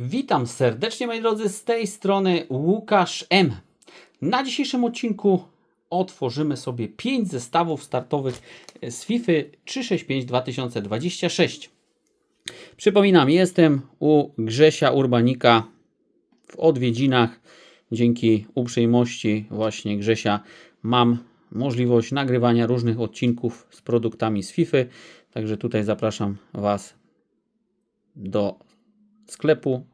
Witam serdecznie moi drodzy, z tej strony Łukasz M. Na dzisiejszym odcinku otworzymy sobie 5 zestawów startowych z FIFA 365 2026. Przypominam, jestem u Grzesia Urbanika w odwiedzinach. Dzięki uprzejmości właśnie Grzesia mam możliwość nagrywania różnych odcinków z produktami z FIFA. Także tutaj zapraszam Was do sklepu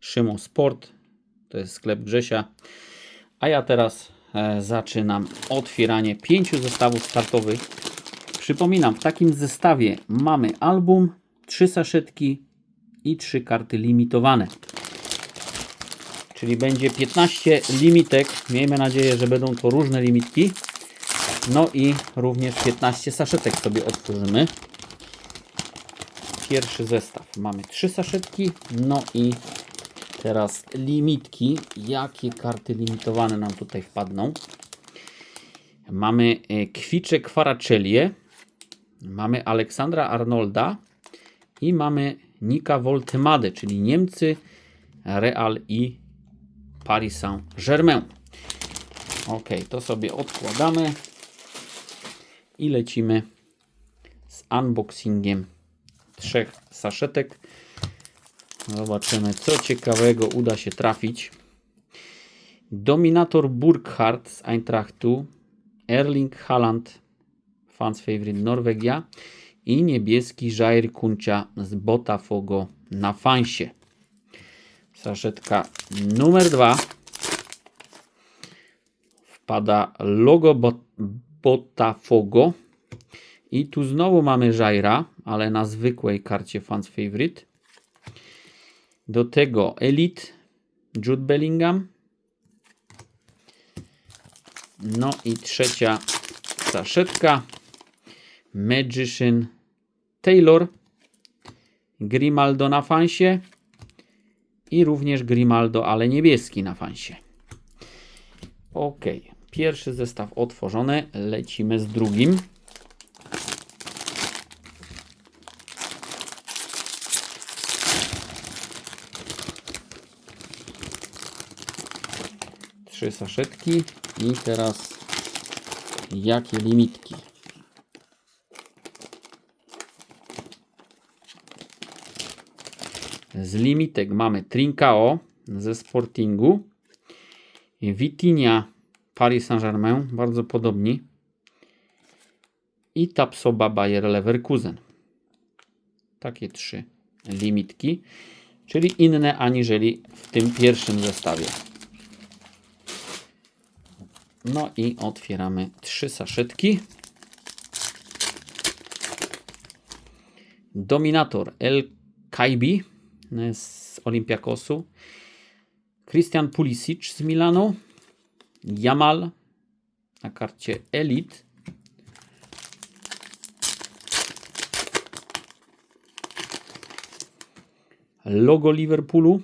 Szymo Sport. To jest sklep Grzesia. A ja teraz e, zaczynam otwieranie pięciu zestawów startowych. Przypominam, w takim zestawie mamy album, trzy saszetki i trzy karty limitowane. Czyli będzie 15 limitek. Miejmy nadzieję, że będą to różne limitki. No i również 15 saszetek sobie otworzymy pierwszy zestaw. Mamy trzy saszetki, no i teraz limitki. Jakie karty limitowane nam tutaj wpadną? Mamy e, Kwicze Kwaraczelię, mamy Aleksandra Arnolda i mamy Nika Voltemade, czyli Niemcy, Real i Paris Saint-Germain. Ok, to sobie odkładamy i lecimy z unboxingiem trzech saszetek. Zobaczymy, co ciekawego uda się trafić. Dominator Burkhardt z Eintrachtu, Erling Haaland, fans favorite Norwegia i niebieski Jair Kuncia z Botafogo na fansie. Saszetka numer dwa. Wpada logo Botafogo. I tu znowu mamy Jaira, ale na zwykłej karcie Fans Favorite. Do tego Elite, Jude Bellingham. No i trzecia saszetka. Magician Taylor. Grimaldo na fansie. I również Grimaldo, ale niebieski na fansie. Ok, pierwszy zestaw otworzony. Lecimy z drugim. Trzy saszetki i teraz jakie limitki. Z limitek mamy Trincao ze Sportingu, Vitinia Paris Saint-Germain, bardzo podobni i Tapsoba Bayer Leverkusen. Takie trzy limitki, czyli inne aniżeli w tym pierwszym zestawie. No i otwieramy trzy saszetki. Dominator El Kaibi z Olympiakosu. Christian Pulisic z Milanu. Jamal na karcie Elite. Logo Liverpoolu.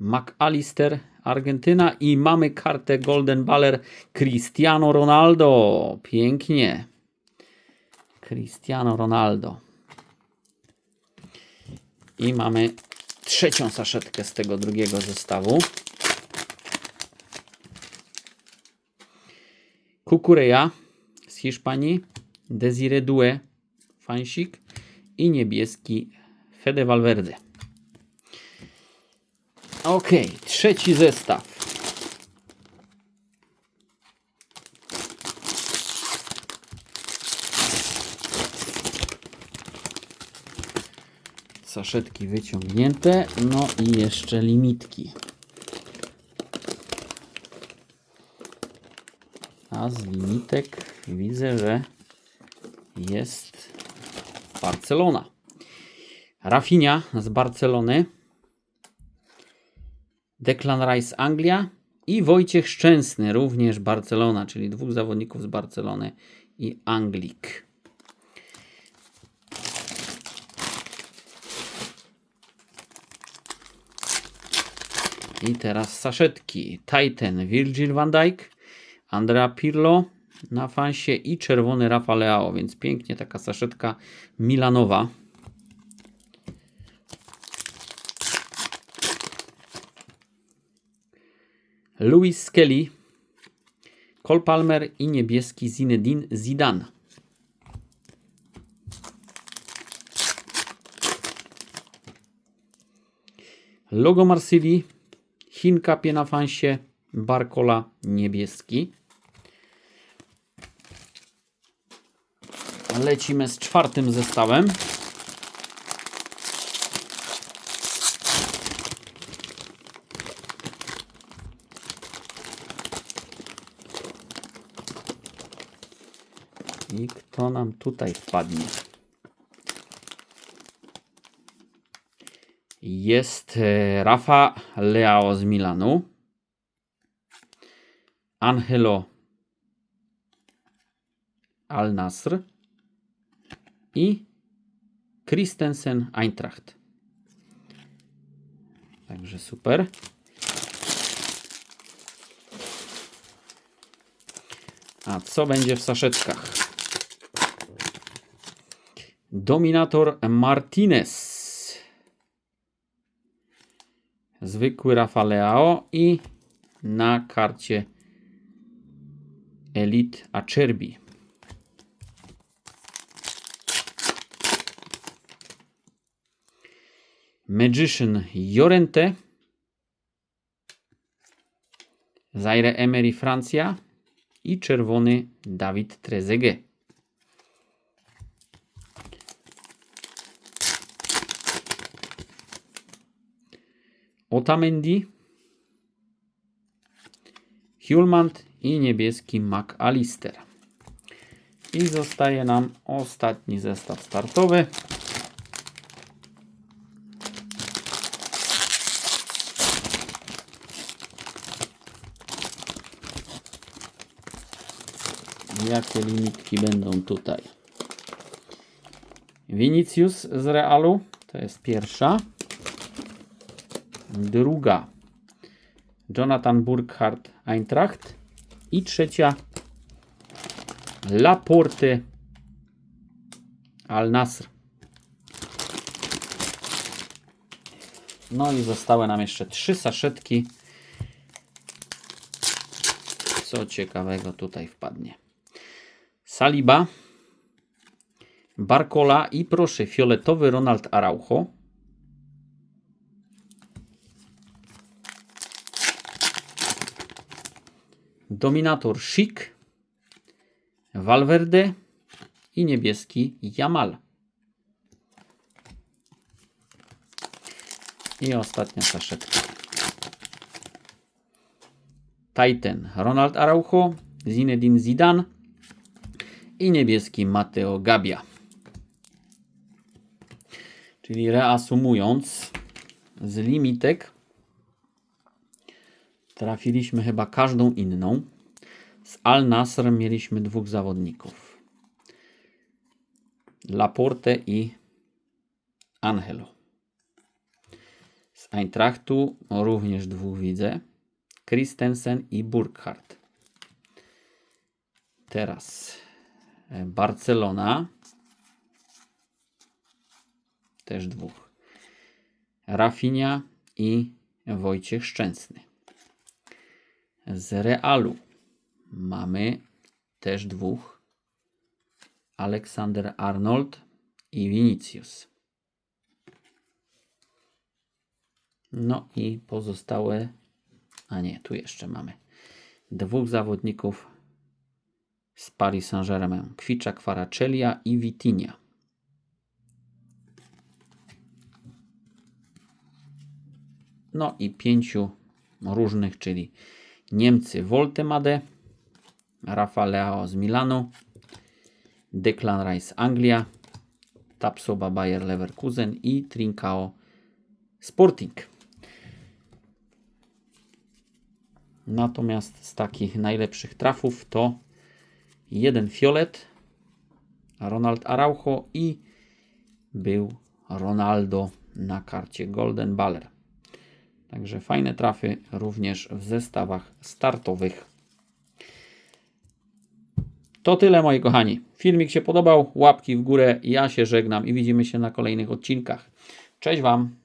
McAllister Argentyna i mamy kartę Golden Baller Cristiano Ronaldo. Pięknie. Cristiano Ronaldo. I mamy trzecią saszetkę z tego drugiego zestawu. Kukureja z Hiszpanii. Desire Due Fansik i niebieski Fede Valverde. Ok, trzeci zestaw. Saszetki wyciągnięte, no i jeszcze limitki. A z limitek widzę, że jest Barcelona. Rafinia z Barcelony. Declan Rice Anglia i Wojciech Szczęsny, również Barcelona, czyli dwóch zawodników z Barcelony i Anglik. I teraz saszetki. Titan, Virgil van Dijk, Andrea Pirlo na fansie i czerwony Rafa Leao, więc pięknie taka saszetka milanowa. Louis Skelly, Cole Palmer i niebieski Zinedine Zidane. Logo Marsylii, Chinka na fansie, Barkola niebieski. Lecimy z czwartym zestawem. I kto nam tutaj wpadnie? Jest e, Rafa Leao z Milanu. Angelo Al Nasr i Christensen Eintracht. Także super. A co będzie w saszetkach? Dominator Martinez. Zwykły Rafaleao i na karcie Elite Acerbi. Magician Jorente. Zaire Emery Francja i czerwony Dawid Trezeguet. Otamendi, Hulmand i niebieski McAllister. I zostaje nam ostatni zestaw startowy. Jakie limitki będą tutaj? Vinicius z Realu, to jest pierwsza. Druga Jonathan Burkhardt Eintracht. I trzecia Laporte Al Nasr. No i zostały nam jeszcze trzy saszetki. Co ciekawego tutaj wpadnie. Saliba, Barcola i proszę, fioletowy Ronald Araujo. Dominator Chic, Valverde i niebieski Jamal. I ostatnia saszetka. Titan Ronald Araujo, Zinedine Zidane i niebieski Mateo Gabia. Czyli reasumując, z limitek trafiliśmy chyba każdą inną. Z Al Nasr mieliśmy dwóch zawodników. Laporte i Angelo. Z Eintrachtu również dwóch widzę. Christensen i Burkhardt. Teraz Barcelona. Też dwóch. Rafinia i Wojciech Szczęsny. Z Realu mamy też dwóch. Aleksander Arnold i Vinicius. No i pozostałe, a nie, tu jeszcze mamy dwóch zawodników z Paris Saint-Germain. Kwicza Kwaracelia i Vitinia. No i pięciu różnych, czyli Niemcy Voltemade, Rafaleao z Milanu, Declan Rice Anglia, Tapsoba Bayer Leverkusen i Trincao Sporting. Natomiast z takich najlepszych trafów to jeden fiolet, Ronald Araujo i był Ronaldo na karcie Golden Baller. Także fajne trafy również w zestawach startowych. To tyle moi kochani. Filmik się podobał, łapki w górę. Ja się żegnam i widzimy się na kolejnych odcinkach. Cześć Wam!